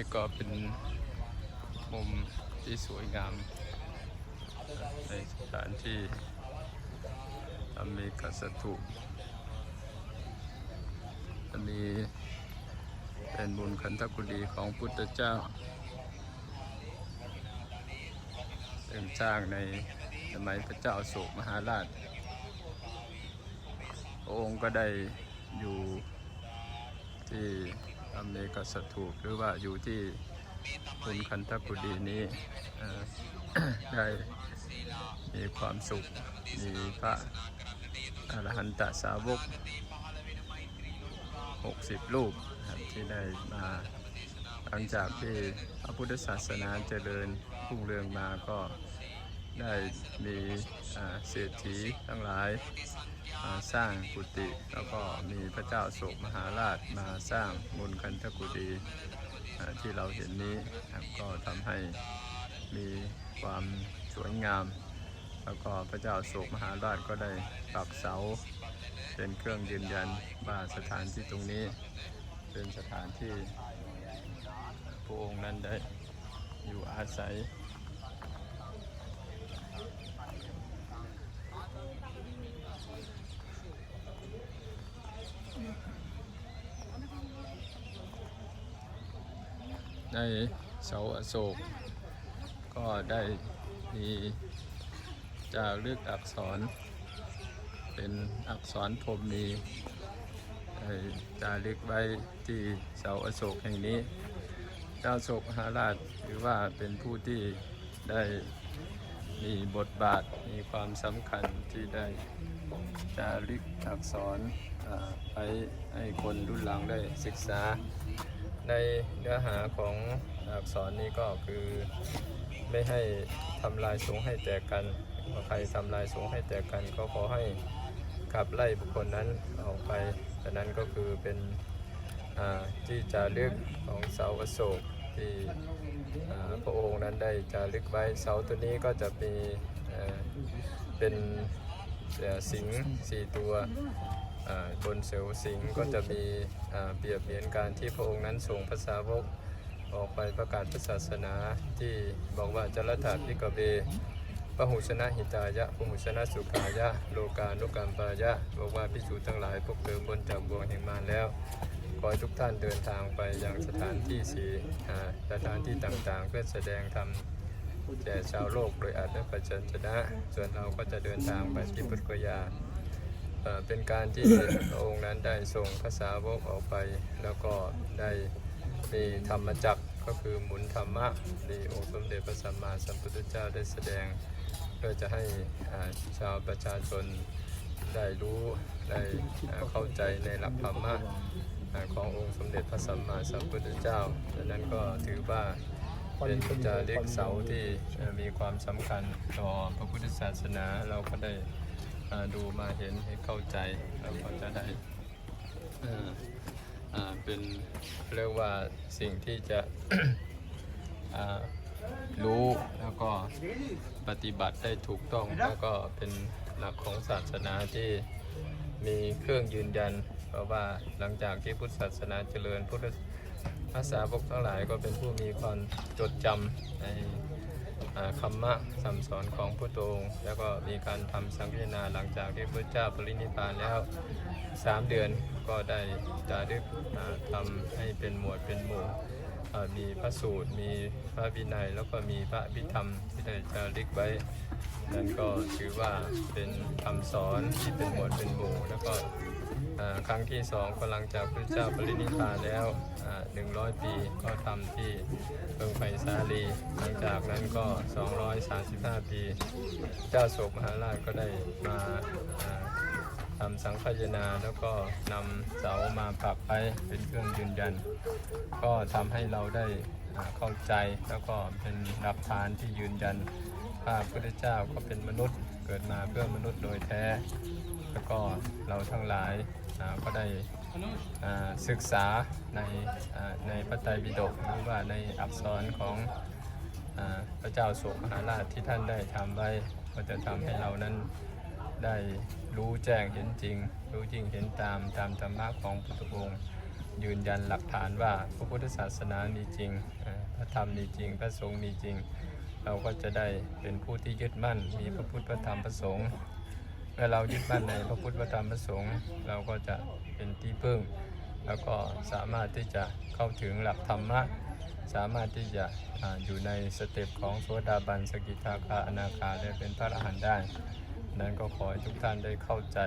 นี่ก็เป็นมุมที่สวยงาม ในสถานที่อเมริกาสถูปอันนี้เป็นบุญคันธกุฎีของพุทธเจ้าเป็นสร้างในสมัยพระเจ้าอโศกมหาราชพระองค์ก็ได้อยู่ที่ อเมริกสถูปหรือว่าอยู่ที่บุญคันธกุฎีนี้ได้มีความสุข มีพระอรหันตสาวก 60 รูปนะครับที่ได้มาหลังจากที่พระพุทธศาสนาเจริญรุ่งเรืองมาก็ ได้มีเศรษฐีทั้งหลายสร้างกุฏิแล้วก็มีพระเจ้าโศกมหาราชมาสร้างบุญคันธกุฎีอ่าที่เราเห็นนี้ก็ทำให้มีความสวยงาม แล้วก็พระเจ้าโศกมหาราชก็ได้ปักเสา เป็นเครื่องยืนยันว่าสถานที่ตรงนี้ เป็นสถานที่พระองค์นั้นได้อยู่อาศัย ในเสาอโศก ก็ได้มีจารึกอักษร เป็นอักษรพรมมีจารึกไว้ที่เสาอโศกแห่งนี้เจ้าโศกมหาราชหรือว่าเป็นผู้ที่ได้มีบทบาทมีความสำคัญที่ได้จารึกอักษรไว้ให้คนรุ่นหลังได้ศึกษา ในเนื้อหาของอักษรนี้ก็คือไม่ให้ทำลายสงให้แตกกันใครทำลายสงให้แตกกัน ก็ขอให้ขับไล่บุคคลนั้นออกไปดังนั้นก็คือเป็นที่จารึกของเสาอโศกที่พระองค์นั้นได้จารึกไว้เสาตัวนี้ก็จะมีเอ่อเป็นสิงสี่ตัว อ่าบนเสาสิงห์ก็จะมีเปรียบเหมือนการที่พระองค์นั้นส่งภาษาวกออกไปประกาศพระศาสนาที่บอกว่าจรถาพิกเบปหุชนะหิตายะปหุชนะสุขายะ โลกานุกรรมปายะ บอกว่าพิสูทั้งหลายพวกเธอบนจากบ่วงแห่งมารแล้วขอให้ทุกท่านเดินทางไปยังสถานที่สีสถานที่ต่างๆ เพื่อแสดงธรรมแก่ชาวโลกโดยอาจและปัจจันชนะส่วนเราก็จะเดินทางไปที่พุทธกยา เป็นการที่พระองค์นั้นได้ส่งภาษาวกออกไป แล้วก็ได้มีธรรมจักรก็คือหมุนธรรมะที่องค์สมเด็จพระสัมมาสัมพุทธเจ้าได้แสดงเพื่อจะให้ชาวประชาชนได้รู้ได้เข้าใจในหลักธรรมะขององค์สมเด็จพระสัมมาสัมพุทธเจ้าดังนั้นก็ถือว่าเป็นจารึกเสาที่มีความสำคัญต่อพระพุทธศาสนาเราก็ได้ อ่าดูมาเห็นให้เข้าใจเราก็จะได้อ่าอ่าเป็นเรียกว่าสิ่งที่จะอ่ารู้แล้วก็ปฏิบัติได้ถูกต้องแล้วก็เป็นหลักของศาสนาที่มีเครื่องยืนยัน เพราะว่าหลังจากที่พุทธศาสนาเจริญพุทธภาษาวกทั้งหลายก็เป็นผู้มีความจดจำในอ่า คำมะคำสอนของพระองค์ แล้วก็มีการทำสังฆนาหลังจากที่พระเจ้าปรินิพพานแล้วสามเดือนก็ได้จารึกอ่าทำให้เป็นหมวดเป็นหมู่มีพระสูตร มีพระวินัย แล้วก็มีพระอภิธรรมที่ได้จารึกไว้ นั่นก็ถือว่าเป็นคำสอนที่เป็นหมวดเป็นหมู่แล้วก็ ครั้งที่สองก็หลังจากพระเจ้าปรินิพพานแล้วหนึ่งร้อยปีก็ทำที่เมืองไผ่สาลี หลังจากนั้นก็ 235 ปี เจ้าโศกมหาราชก็ได้มาทำสังฆายนาแล้วก็นำเสามาปักไว้เป็นเครื่องยืนยัน ก็ทำให้เราได้เข้าใจแล้วก็เป็นหลักฐานที่ยืนยันว่าพระพุทธเจ้าก็เป็นมนุษย์เกิดมาเพื่อมนุษย์โดยแท้ แล้วก็เราทั้งหลาย ก็ได้ศึกษาในในพระไตรปิฎกหรือว่าในอักษรของอพระเจ้าโศกมหาราชที่ท่านได้ทำไว้ก็จะทำให้เรานั้นได้รู้แจ้งเห็นจริง รู้จริงเห็นตามตามธรรมะของพุทธองค์ยืนยันหลักฐานว่าพระพุทธศาสนามีจริง พระธรรมมีจริง พระสงฆ์มีจริง เราก็จะได้เป็นผู้ที่ยึดมั่น มีพระพุทธพระธรรมพระสงฆ์ มื่อเรายึดมั่นในพระพุทธพระธรรมพระสงฆ์เราก็จะเป็นที่พึ่ง แล้วก็สามารถที่จะเข้าถึงหลักธรรมะสามารถที่จะออยู่ในสเต็ปของโสดาบันสกิทาคาอนาคาและเป็นพระอรหันต์ได้ นั้นก็ขอให้ทุกท่านได้เข้าใจ